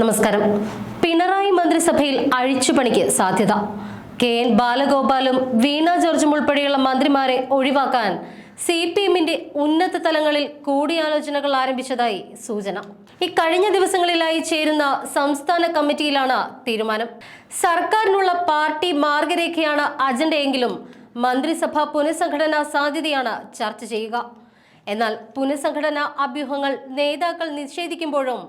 നമസ്കാരം. പിണറായി മന്ത്രിസഭയിൽ അഴിച്ചുപണിക്ക് സാധ്യത. കെ എൻ ബാലഗോപാലും വീണ ജോർജും ഉൾപ്പെടെയുള്ള മന്ത്രിമാരെ ഒഴിവാക്കാൻ സി പി എമ്മിന്റെ ഉന്നത തലങ്ങളിൽ കൂടിയാലോചനകൾ ആരംഭിച്ചതായി സൂചന. ഇക്കഴിഞ്ഞ ദിവസങ്ങളിലായി ചേരുന്ന സംസ്ഥാന കമ്മിറ്റിയിലാണ് തീരുമാനം. സർക്കാരിനുള്ള പാർട്ടി മാർഗരേഖയാണ് അജണ്ടയെങ്കിലും മന്ത്രിസഭ പുനഃസംഘടനാ സാധ്യതയാണ് ചർച്ച ചെയ്യുക. എന്നാൽ പുനഃസംഘടനാ അഭ്യൂഹങ്ങൾ നേതാക്കൾ നിഷേധിക്കുമ്പോഴും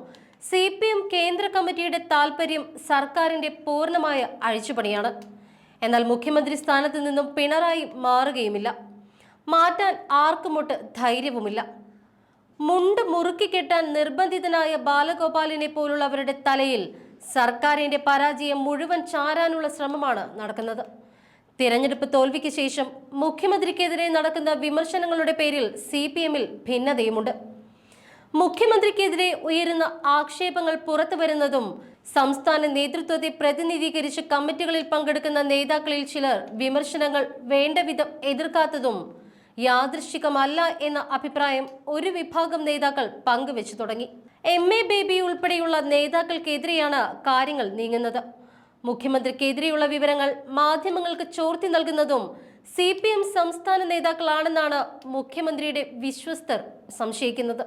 സി പി എം കേന്ദ്ര കമ്മിറ്റിയുടെ താൽപര്യം സർക്കാരിന്റെ പൂർണമായ അഴിച്ചുപണിയാണ്. എന്നാൽ മുഖ്യമന്ത്രി സ്ഥാനത്ത് നിന്നും പിണറായി മാറുകയുമില്ല. മാറ്റാൻ ആർക്കുമൊട്ട് ധൈര്യവുമില്ല. മുണ്ട് മുറുക്കി കെട്ടാൻ നിർബന്ധിതനായ ബാലഗോപാലിനെ പോലുള്ളവരുടെ തലയിൽ സർക്കാരിന്റെ പരാജയം മുഴുവൻ ചാരാനുള്ള ശ്രമമാണ് നടക്കുന്നത്. തിരഞ്ഞെടുപ്പ് തോൽവിക്ക് ശേഷം മുഖ്യമന്ത്രിക്കെതിരെ നടക്കുന്ന വിമർശനങ്ങളുടെ പേരിൽ സി പി എമ്മിൽ ഭിന്നതയുമുണ്ട്. മുഖ്യമന്ത്രിക്കെതിരെ ഉയരുന്ന ആക്ഷേപങ്ങൾ പുറത്തു വരുന്നതും സംസ്ഥാന നേതൃത്വത്തെ പ്രതിനിധീകരിച്ച് കമ്മിറ്റികളിൽ പങ്കെടുക്കുന്ന നേതാക്കളിൽ ചിലർ വിമർശനങ്ങൾ വേണ്ടവിധം എതിർക്കാത്തതും യാദൃശ്ചികമല്ല എന്ന അഭിപ്രായം ഒരു വിഭാഗം നേതാക്കൾ പങ്കുവെച്ചു തുടങ്ങി. എം. എ. ബേബി ഉൾപ്പെടെയുള്ള നേതാക്കൾക്കെതിരെയാണ് കാര്യങ്ങൾ നീങ്ങുന്നത്. മുഖ്യമന്ത്രിക്കെതിരെയുള്ള വിവരങ്ങൾ മാധ്യമങ്ങൾക്ക് ചോർത്തി നൽകുന്നതും സി പി എം സംസ്ഥാന നേതാക്കളാണെന്നാണ് മുഖ്യമന്ത്രിയുടെ വിശ്വസ്തർ സംശയിക്കുന്നത്.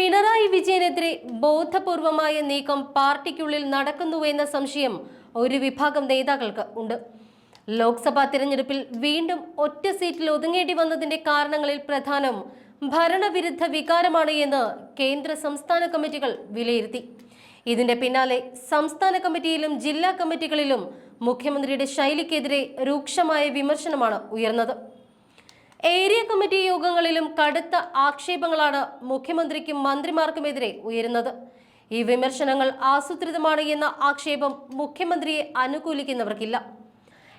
പിണറായി വിജയനെതിരെ ബോധപൂർവമായ നീക്കം പാർട്ടിക്കുള്ളിൽ നടക്കുന്നുവെന്ന സംശയം ഒരു വിഭാഗം നേതാക്കൾക്ക് ഉണ്ട്. ലോക്സഭാ തിരഞ്ഞെടുപ്പിൽ വീണ്ടും ഒറ്റ സീറ്റിൽ ഒതുങ്ങേണ്ടി വന്നതിന്റെ കാരണങ്ങളിൽ പ്രധാനം ഭരണവിരുദ്ധ വികാരമാണ് എന്ന് കേന്ദ്ര സംസ്ഥാന കമ്മിറ്റികൾ വിലയിരുത്തി. ഇതിന്റെ പിന്നാലെ സംസ്ഥാന കമ്മിറ്റിയിലും ജില്ലാ കമ്മിറ്റികളിലും മുഖ്യമന്ത്രിയുടെ ശൈലിക്കെതിരെ രൂക്ഷമായ വിമർശനമാണ് ഉയർന്നത്. ഏരിയ കമ്മിറ്റി യോഗങ്ങളിലും കടുത്ത ആക്ഷേപങ്ങളാണ് മുഖ്യമന്ത്രിക്കും മന്ത്രിമാർക്കുമെതിരെ ഉയരുന്നത്. ഈ വിമർശനങ്ങൾ ആസൂത്രിതമാണ് എന്ന ആക്ഷേപം മുഖ്യമന്ത്രിയെ അനുകൂലിക്കുന്നവർക്കില്ല.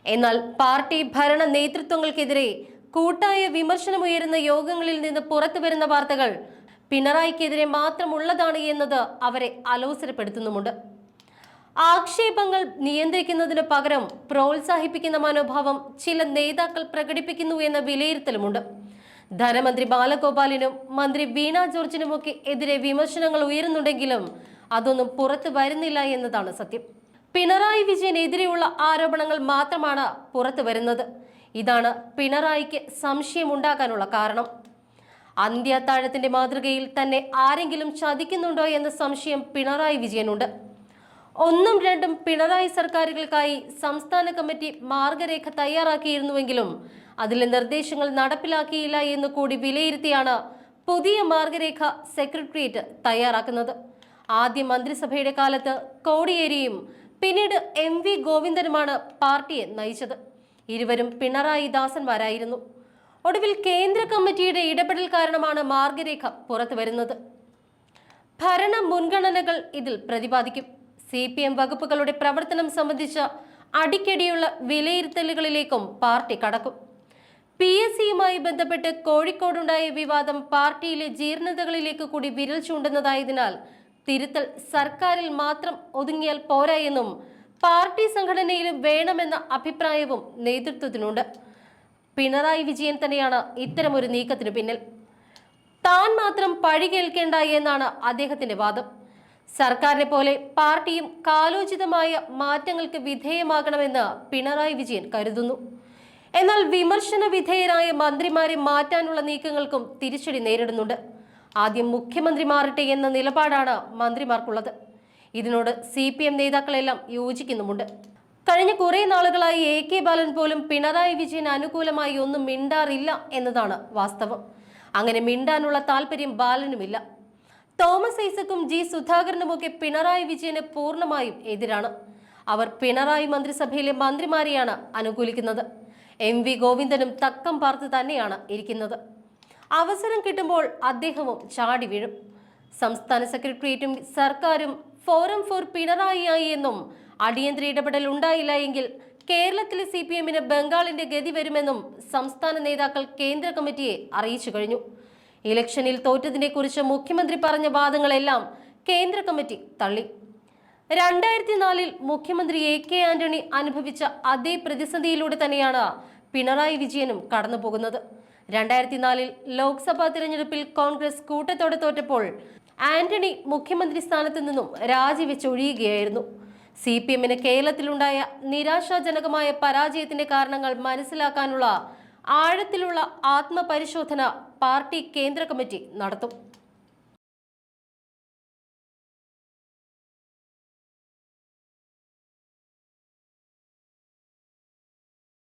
എന്നാൽ പാർട്ടി ഭരണ നേതൃത്വങ്ങൾക്കെതിരെ കൂട്ടായ വിമർശനമുയരുന്ന യോഗങ്ങളിൽ നിന്ന് പുറത്തു വരുന്ന വാർത്തകൾ പിണറായിക്കെതിരെ മാത്രമുള്ളതാണ് എന്നത് അവരെ അലോസരപ്പെടുത്തുന്നുമുണ്ട്. ആക്ഷേപങ്ങൾ നിയന്ത്രിക്കുന്നതിന് പകരം പ്രോത്സാഹിപ്പിക്കുന്ന മനോഭാവം ചില നേതാക്കൾ പ്രകടിപ്പിക്കുന്നു എന്ന വിലയിരുത്തലുമുണ്ട്. ധനമന്ത്രി ബാലഗോപാലിനും മന്ത്രി വീണ ജോർജിനുമൊക്കെ എതിരെ വിമർശനങ്ങൾ ഉയരുന്നുണ്ടെങ്കിലും അതൊന്നും പുറത്തു വരുന്നില്ല എന്നതാണ് സത്യം. പിണറായി വിജയനെതിരെയുള്ള ആരോപണങ്ങൾ മാത്രമാണ് പുറത്തു വരുന്നത്. ഇതാണ് പിണറായിക്ക് സംശയമുണ്ടാകാനുള്ള കാരണം. അന്ത്യത്താഴത്തിന്റെ മാതൃകയിൽ തന്നെ ആരെങ്കിലും ചതിക്കുന്നുണ്ടോ എന്ന സംശയം പിണറായി വിജയനുണ്ട്. ഒന്നും രണ്ടും പിണറായി സർക്കാരുകൾക്കായി സംസ്ഥാന കമ്മിറ്റി മാർഗരേഖ തയ്യാറാക്കിയിരുന്നുവെങ്കിലും അതിലെ നിർദ്ദേശങ്ങൾ നടപ്പിലാക്കിയില്ല എന്ന് കൂടി വിലയിരുത്തിയാണ് പുതിയ മാർഗരേഖ സെക്രട്ടേറിയറ്റ് തയ്യാറാക്കുന്നത്. ആദ്യ മന്ത്രിസഭയുടെ കാലത്ത് കോടിയേരിയും പിന്നീട് എം വി ഗോവിന്ദനുമാണ് പാർട്ടിയെ നയിച്ചത്. ഇരുവരും പിണറായി ദാസന്മാരായിരുന്നു. ഒടുവിൽ കേന്ദ്ര കമ്മിറ്റിയുടെ ഇടപെടൽ കാരണമാണ് മാർഗരേഖ പുറത്തുവരുന്നത്. ഭരണ മുൻഗണനകൾ ഇതിൽ പ്രതിപാദിക്കും. സി പി എം വകുപ്പുകളുടെ പ്രവർത്തനം സംബന്ധിച്ച അടിക്കടിയുള്ള വിലയിരുത്തലുകളിലേക്കും പാർട്ടി കടക്കും. പി എസ് സിയുമായി ബന്ധപ്പെട്ട് കോഴിക്കോടുണ്ടായ വിവാദം പാർട്ടിയിലെ ജീർണതകളിലേക്ക് കൂടി വിരൽ ചൂണ്ടുന്നതായതിനാൽ തിരുത്തൽ സർക്കാരിൽ മാത്രം ഒതുങ്ങിയാൽ പോരാ എന്നും പാർട്ടി സംഘടനയിലും വേണമെന്ന അഭിപ്രായവും നേതൃത്വത്തിനുണ്ട്. പിണറായി വിജയൻ തന്നെയാണ് ഇത്തരമൊരു നീക്കത്തിനു പിന്നിൽ. താൻ മാത്രം പഴി കേൾക്കേണ്ട എന്നാണ് അദ്ദേഹത്തിന്റെ വാദം. സർക്കാരിനെ പോലെ പാർട്ടിയും കാലോചിതമായ മാറ്റങ്ങൾക്ക് വിധേയമാകണമെന്ന് പിണറായി വിജയൻ കരുതുന്നു. എന്നാൽ വിമർശന വിധേയരായ മന്ത്രിമാരെ മാറ്റാനുള്ള നീക്കങ്ങൾക്കും തിരിച്ചടി നേരിടുന്നുണ്ട്. ആദ്യം മുഖ്യമന്ത്രി മാറട്ടെ എന്ന നിലപാടാണ് മന്ത്രിമാർക്കുള്ളത്. ഇതിനോട് സി പി എം നേതാക്കളെല്ലാം യോജിക്കുന്നുമുണ്ട്. കഴിഞ്ഞ കുറെ നാളുകളായി എ കെ ബാലൻ പോലും പിണറായി വിജയൻ അനുകൂലമായി ഒന്നും മിണ്ടാറില്ല എന്നതാണ് വാസ്തവം. അങ്ങനെ മിണ്ടാനുള്ള താല്പര്യം ബാലനുമില്ല. തോമസ് ഐസക്കും ജി സുധാകരനുമൊക്കെ പിണറായി വിജയന് പൂർണമായും എതിരാണ്. അവർ പിണറായി മന്ത്രിസഭയിലെ മന്ത്രിമാരെയാണ് അനുകൂലിക്കുന്നത്. എം വി ഗോവിന്ദനും തക്കം പാർത്ത് തന്നെയാണ് ഇരിക്കുന്നത്. അവസരം കിട്ടുമ്പോൾ അദ്ദേഹവും ചാടി വീഴും. സംസ്ഥാന സെക്രട്ടേറിയറ്റും സർക്കാരും ഫോറം ഫോർ പിണറായിയായി എന്നും അടിയന്തര ഇടപെടൽ ഉണ്ടായില്ല എങ്കിൽ കേരളത്തിലെ സി പി എമ്മിന് ബംഗാളിന്റെ ഗതി വരുമെന്നും സംസ്ഥാന നേതാക്കൾ കേന്ദ്ര കമ്മിറ്റിയെ അറിയിച്ചു കഴിഞ്ഞു. ഇലക്ഷനിൽ തോറ്റതിനെ കുറിച്ച് മുഖ്യമന്ത്രി പറഞ്ഞ വാദങ്ങളെല്ലാം കേന്ദ്ര കമ്മിറ്റി തള്ളി. രണ്ടായിരത്തി നാലിൽ മുഖ്യമന്ത്രി എ കെ ആന്റണി അനുഭവിച്ച അതേ പ്രതിസന്ധിയിലൂടെ തന്നെയാണ് പിണറായി വിജയനും കടന്നുപോകുന്നത്. രണ്ടായിരത്തി നാലിൽ ലോക്സഭാ തിരഞ്ഞെടുപ്പിൽ കോൺഗ്രസ് കൂട്ടത്തോടെ തോറ്റപ്പോൾ ആന്റണി മുഖ്യമന്ത്രി സ്ഥാനത്ത് നിന്നും രാജിവെച്ചൊഴിയുകയായിരുന്നു. സി പി എമ്മിന് കേരളത്തിലുണ്ടായ നിരാശാജനകമായ പരാജയത്തിന്റെ കാരണങ്ങൾ മനസ്സിലാക്കാനുള്ള ആഴത്തിലുള്ള ആത്മപരിശോധന പാർട്ടി കേന്ദ്ര കമ്മിറ്റി നടത്തും